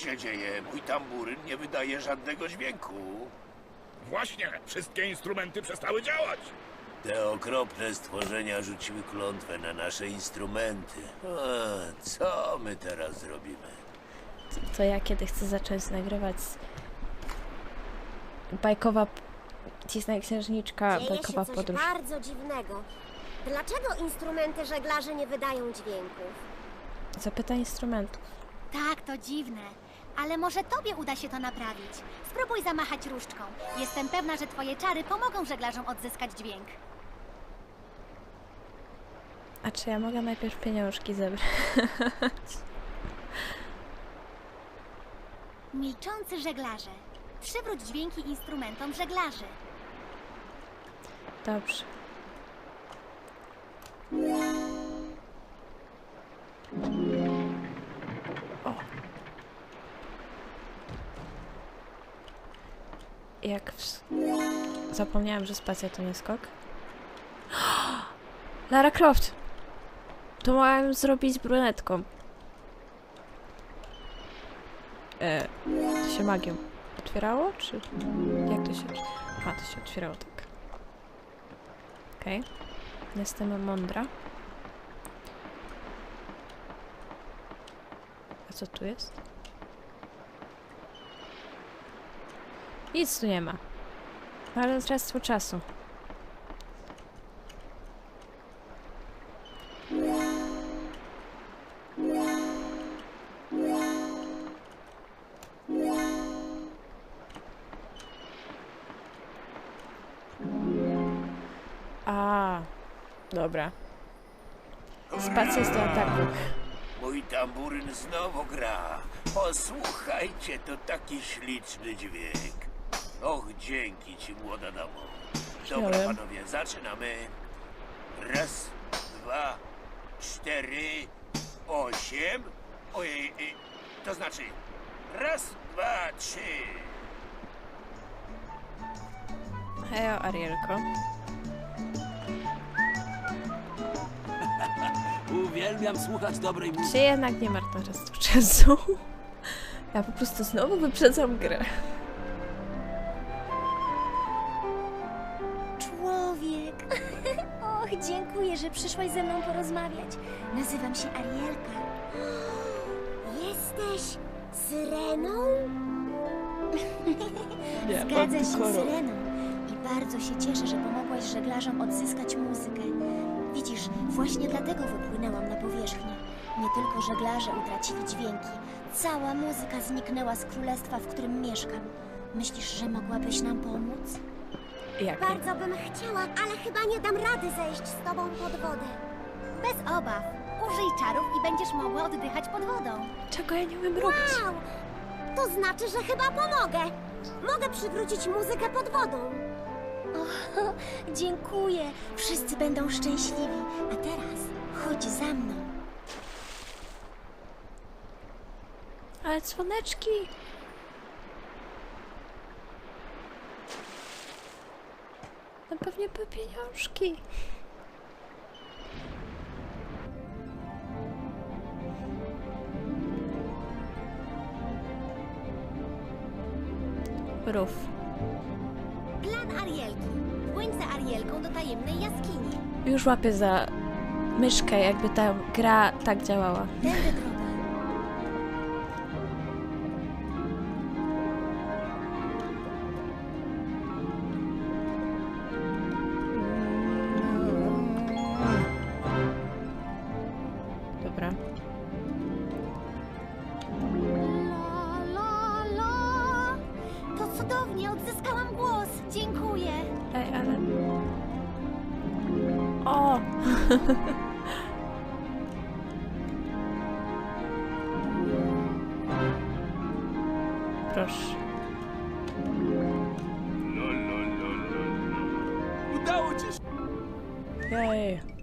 się dzieje? Mój tamburyn nie wydaje żadnego dźwięku. Właśnie, wszystkie instrumenty przestały działać. Te okropne stworzenia rzuciły klątwę na nasze instrumenty. A, co my teraz zrobimy? To ja kiedy chcę zacząć nagrywać bajkowa Cisna księżniczka, Dzieje się bajkowa coś podróż. bardzo dziwnego. Dlaczego instrumenty żeglarzy nie wydają dźwięków? Zapytaj instrumentów. Tak, to dziwne. Ale może tobie uda się to naprawić. Spróbuj zamachać różdżką. Jestem pewna, że twoje czary pomogą żeglarzom odzyskać dźwięk. A czy ja mogę najpierw pieniążki zebrać? Milczący żeglarze. Przywróć dźwięki instrumentom żeglarzy. Dobrze. Zapomniałam, że spacja to nie skok. Lara Croft! To mogłam zrobić brunetką. E, to się magią otwierało, czy... Jak to się... A, to się otwierało tak. Okej. Jestem mądra. A co tu jest? Nic tu nie ma. Marnotrawstwo czasu. A, dobra. Spacja do ataku. Mój tamburyn znowu gra. Posłuchajcie, to taki śliczny dźwięk. Och, dzięki ci, młoda damo. Dobra, panowie, zaczynamy. Raz, dwa, cztery, osiem. Ojej, y, to znaczy raz, dwa, trzy. Hejo, Arielko. Uwielbiam słuchać dobrej muzyki. Czy jednak nie marnotrawstwo czasu? Ja po prostu znowu wyprzedzam grę. Że przyszłaś ze mną porozmawiać. Nazywam się Arielka. Jesteś syreną? Nie, Zgadza się, Syreną. I bardzo się cieszę, że pomogłaś żeglarzom odzyskać muzykę. Widzisz, właśnie dlatego wypłynęłam na powierzchnię. Nie tylko żeglarze utracili dźwięki. Cała muzyka zniknęła z królestwa, w którym mieszkam. Myślisz, że mogłabyś nam pomóc? Jak? Bardzo bym chciała, ale chyba nie dam rady zejść z tobą pod wodę. Bez obaw. Użyj czarów i będziesz mogła oddychać pod wodą. Czego ja nie umiem robić? Wow! To znaczy, że chyba pomogę. Mogę przywrócić muzykę pod wodą. O, dziękuję. Wszyscy będą szczęśliwi. A teraz chodź za mną. Ale dzwoneczki! No pewnie były pieniążki. Rów. Plan Arielki. Płyń za Arielką do tajemnej jaskini. Już łapię za myszkę, jakby ta gra tak działała. Tędy Proszę. Udało ci się. Jej.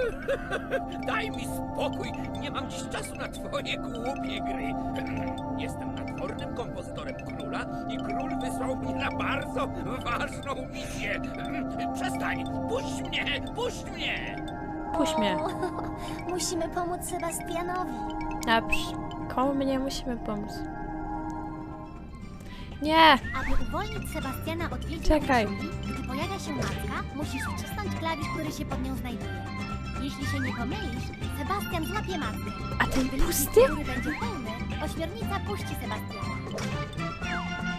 Daj mi spokój, nie mam dziś czasu na twoje głupie gry. Jestem nadwornym kompozytorem króla i król wysłał mnie na bardzo ważną misję. Przestań, puść mnie, puść mnie! Puść mnie. O, musimy pomóc Sebastianowi. Dobrze. Komu my nie musimy pomóc? Nie! Aby uwolnić Sebastiana od Czekaj. Gdy pojawia się matka, musisz wcisnąć klawisz, który się pod nią znajduje. Jeśli się nie pomylisz, Sebastian złapie matkę. A ten Gdy pusty? który będzie pełny, ośmiornica puści Sebastiana.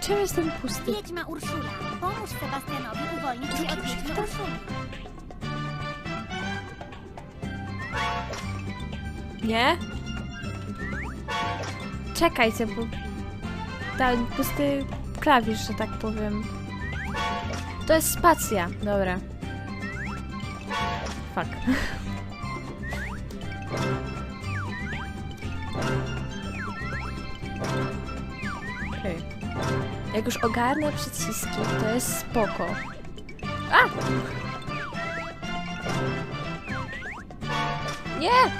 Czemu jest ten pusty? Wiedźma Urszula, pomóż Sebastianowi uwolnić się od wiedźmy Urszuli. Nie? Czekajcie, bo... Ten pusty klawisz, że tak powiem. To jest spacja. Dobra. Fuck. Okej. Jak już ogarnę przyciski, to jest spoko. A! Nie!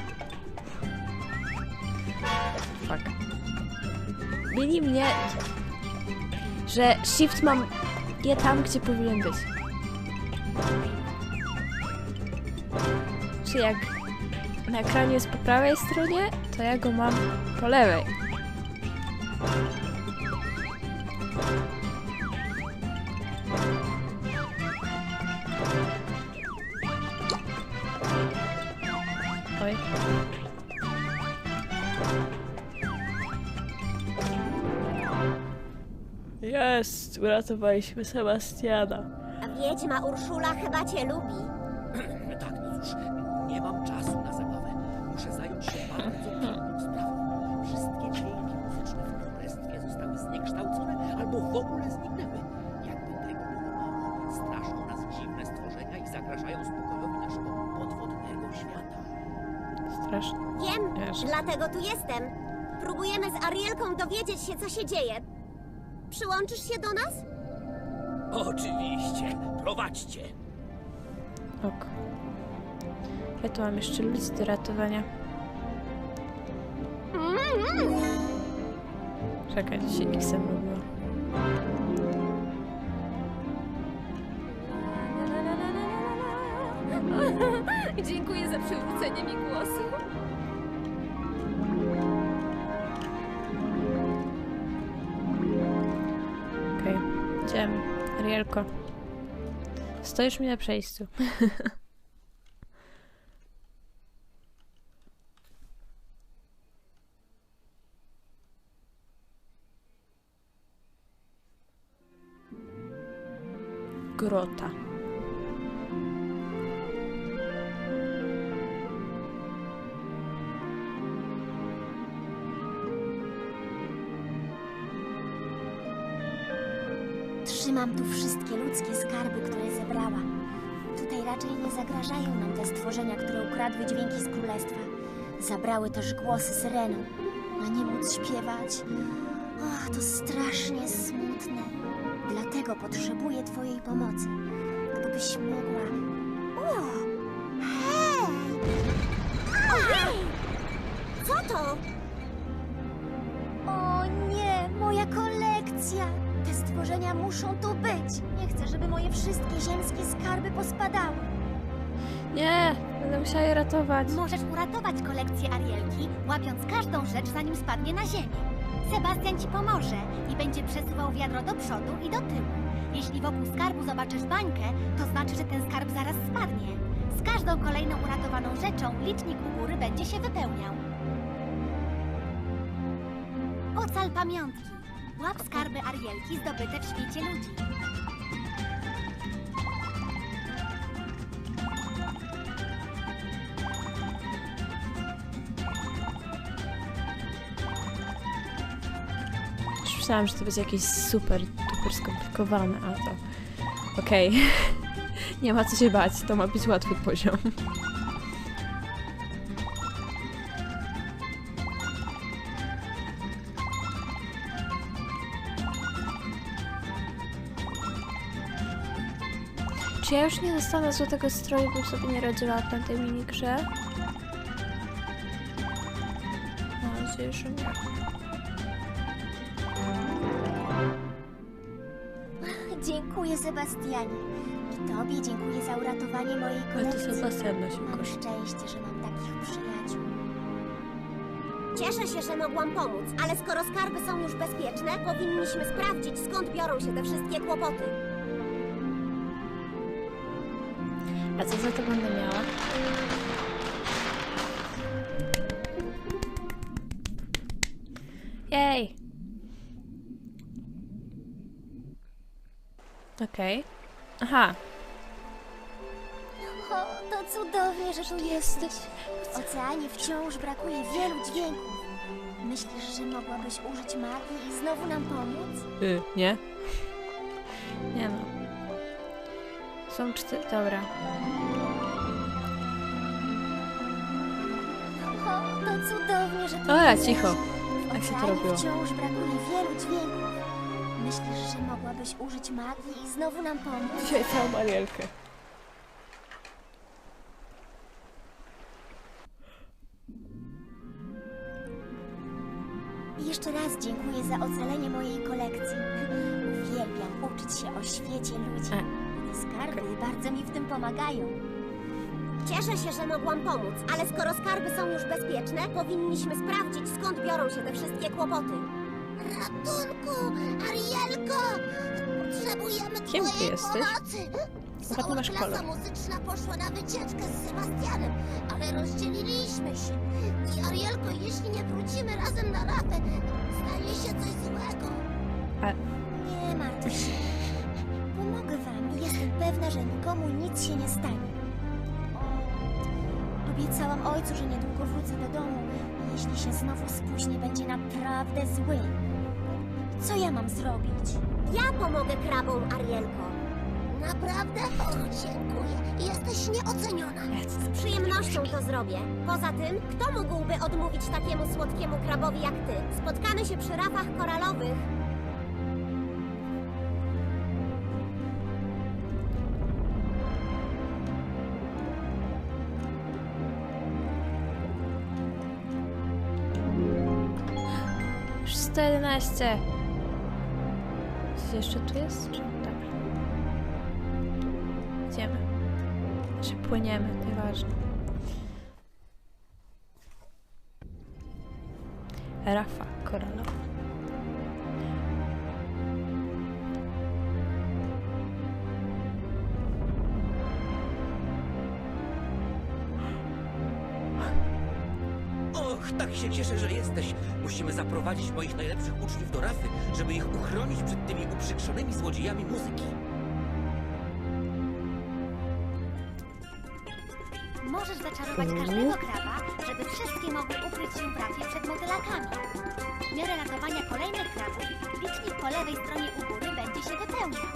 Fuck. Mieli mnie, że shift mam je tam, gdzie powinien być. Czy jak na ekranie jest po prawej stronie, to ja go mam po lewej. Oj. Jest, uratowaliśmy Sebastiana. A wiedźma Urszula chyba cię lubi. Cóż, nie mam czasu na zabawę. Muszę zająć się bardzo pilną sprawą. Wszystkie dźwięki muzyczne w królestwie zostały zniekształcone albo w ogóle zniknęły. Jakby tego było mało, straszą nas dziwne stworzenia i zagrażają spokojowi naszego podwodnego świata. Strasznie. Wiem, Wiesz. dlatego tu jestem. Próbujemy z Arielką dowiedzieć się, co się dzieje. Przyłączysz się do nas? Oczywiście, prowadźcie. Ok. Ja tu mam jeszcze ludzi do ratowania. Czekaj, się X-em robiło. Dziękuję za przywrócenie mi głosu. Okej, idziemy. Arielko. Stoisz mi na przejściu. Grota. Trzymam tu wszystkie ludzkie skarby, które zebrałam. Tutaj raczej nie zagrażają nam te stworzenia, które ukradły dźwięki z królestwa. Zabrały też głosy syreną. Na nie móc śpiewać. Och, to strasznie smutne. Dlatego potrzebuję twojej pomocy. Gdybyś mogła... O! Hej! Ojej! Co to? O nie, moja kolekcja! Te stworzenia muszą tu być. Nie chcę, żeby moje wszystkie ziemskie skarby pospadały. Nie! Będę musiała je ratować. Możesz uratować kolekcję Arielki, łapiąc każdą rzecz, zanim spadnie na ziemię. Sebastian ci pomoże i będzie przesuwał wiadro do przodu i do tyłu. Jeśli wokół skarbu zobaczysz bańkę, to znaczy, że ten skarb zaraz spadnie. Z każdą kolejną uratowaną rzeczą licznik u góry będzie się wypełniał. Ocal pamiątki. Łap skarby Arielki zdobyte w świecie ludzi. Myślałam, że to będzie jakieś super, super skomplikowane, a to... Okej. Nie ma co się bać, to ma być łatwy poziom. Czy ja już nie dostanę złotego stroju, bo sobie nie radziła w tamtej minigrze? Mam nadzieję, że nie. Sebastianie. I tobie dziękuję za uratowanie mojej Ale to kolekcji. Sebastian nosił Mam kosz. szczęście, że mam takich przyjaciół. Cieszę się, że mogłam pomóc, ale skoro skarby są już bezpieczne, powinniśmy sprawdzić, skąd biorą się te wszystkie kłopoty. A co za to będę miała? Jej! Okej. Aha, O, to cudownie, że tu jesteś. W oceanie wciąż brakuje wielu dźwięków. Myślisz, że mogłabyś użyć magii i znowu nam pomóc? Y, nie? Nie no. Są cztery. Dobra. O, to cudownie, że tu O, ja, jesteś. cicho. W Jak się to oceanie robiło? wciąż brakuje wielu dźwięków. Myślisz, że mogłabyś użyć magii i znowu nam pomóc? Dzisiaj całą Marielkę. Jeszcze raz dziękuję za ocalenie mojej kolekcji. Uwielbiam uczyć się o świecie ludzi. E. Te skarby bardzo mi w tym pomagają. Cieszę się, że mogłam pomóc, ale skoro skarby są już bezpieczne, powinniśmy sprawdzić, skąd biorą się te wszystkie kłopoty. Ratunku! Arielko! Potrzebujemy Kim ty jesteś? Chyba ty masz Cała klasa kolor. muzyczna poszła na wycieczkę z Sebastianem, ale rozdzieliliśmy się. I Arielko, jeśli nie wrócimy razem na rafę, stanie się coś złego. A- Nie martw się. Pomogę wam i jestem pewna, że nikomu nic się nie stanie. Obiecałam ojcu, że niedługo wrócę do domu. Jeśli się znowu spóźnię, będzie naprawdę zły. Co ja mam zrobić? Ja pomogę krabom, Arielko. Naprawdę? Och, dziękuję. Jesteś nieoceniona. Z przyjemnością to zrobię. Poza tym, kto mógłby odmówić takiemu słodkiemu krabowi jak ty? Spotkamy się przy rafach koralowych. 111. Jeszcze tu jest? Czy... Dobra. Idziemy. Czy płyniemy, nieważne. Rafa koralowa. Się cieszę, że jesteś. Musimy zaprowadzić moich najlepszych uczniów do rafy, żeby ich uchronić przed tymi uprzykrzonymi złodziejami muzyki. Możesz zaczarować każdego kraba, żeby wszystkie mogły ukryć się w rafie przed motylakami. W miarę ratowania kolejnych krabów, licznik po lewej stronie u góry będzie się wypełniał.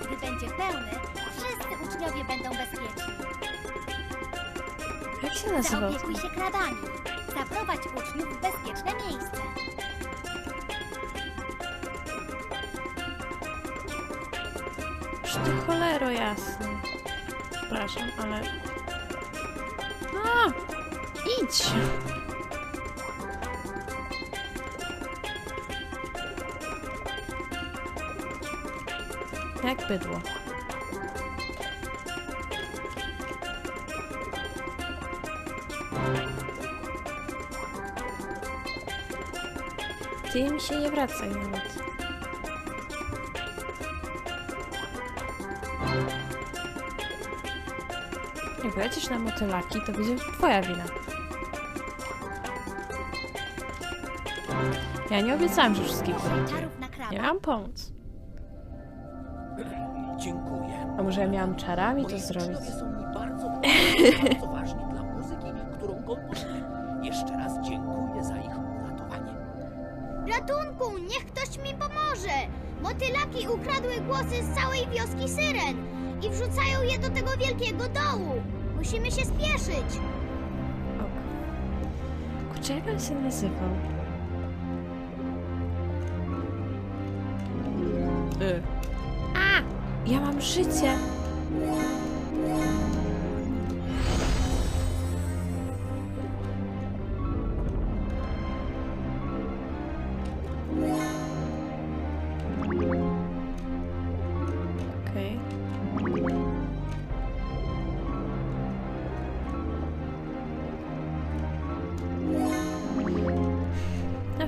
Gdy będzie pełny, wszyscy uczniowie będą bezpieczni. Jak się nazywał ten? Zaopiekuj się krabami. Zaprowadź uczniów w bezpieczne miejsce. Ty cholero jasno. Przepraszam, ale... A! Idź! Jak bydło. Ty mi się nie wracaj nawet. Jak lecisz na motylaki, to będzie twoja wina. Ja nie obiecałam, że wszystkich kraba. Nie miałam pomóc. Dziękuję. A może ja miałam czarami to zrobić? głosy z całej wioski syren i wrzucają je do tego wielkiego dołu. Musimy się spieszyć. Ok. Kurczę, jak on się nazywał? Y. A! Ja mam życie!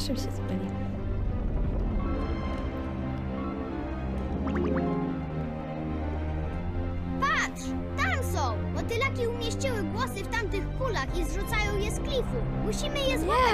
Naszym się zbyli. Patrz, tam są! Motylaki umieściły głosy w tamtych kulach i zrzucają je z klifu. Musimy je złapać,